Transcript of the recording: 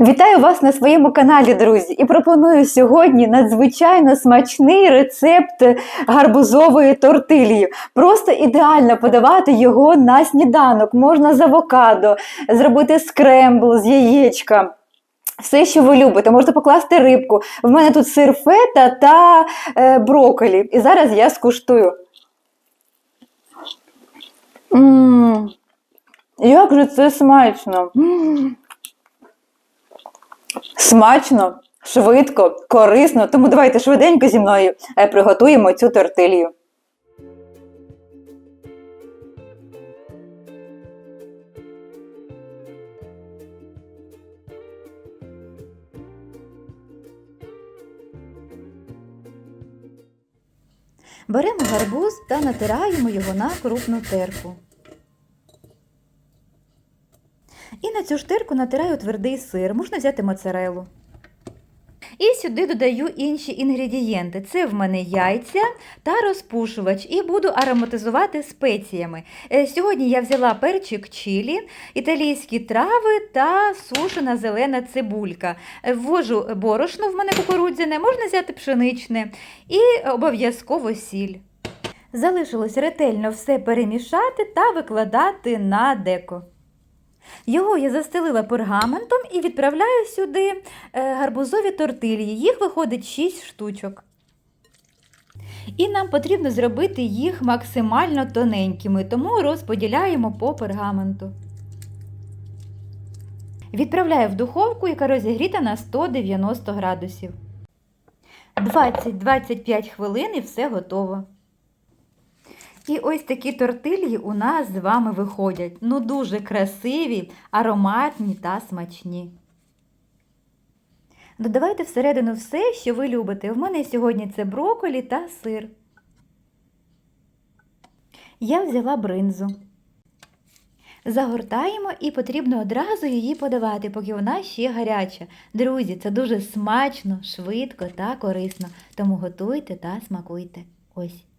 Вітаю вас на своєму каналі, друзі, і пропоную сьогодні надзвичайно смачний рецепт гарбузової тортилії. Просто ідеально подавати його на сніданок. Можна з авокадо, зробити скрембл з яєчка. Все, що ви любите, можете покласти рибку. В мене тут сир фета та е, брокколі. І зараз я скуштую. М, Як же це смачно! М. Смачно, швидко, корисно. Тому давайте швиденько зі мною е, приготуємо цю тортилію. Беремо гарбуз та натираємо його на крупну терку. І на цю ж терку натираю твердий сир, можна взяти моцарелу. І сюди додаю інші інгредієнти. Це в мене яйця та розпушувач, і буду ароматизувати спеціями. Е, Сьогодні я взяла перчик чилі, італійські трави та сушена зелена цибулька. Е, Ввожу борошно, в мене кукурудзяне, можна взяти пшеничне і обов'язково сіль. Залишилось ретельно все перемішати та викладати на деко. Його я застелила пергаментом і відправляю сюди е, гарбузові тортилії. Їх виходить 6 штучок. І нам потрібно зробити їх максимально тоненькими, тому розподіляємо по пергаменту. Відправляю в духовку, яка розігріта на 190 градусів. 20-25 хвилин і все готово. І ось такі тортилії у нас з вами виходять. Ну, дуже красиві, ароматні та смачні. Додавайте всередину все, що ви любите. В мене сьогодні це брокколі та сир. Я взяла бринзу. Загортаємо і потрібно одразу її подавати, поки вона ще гаряча. Друзі, це дуже смачно, швидко та корисно. Тому готуйте та смакуйте. Ось.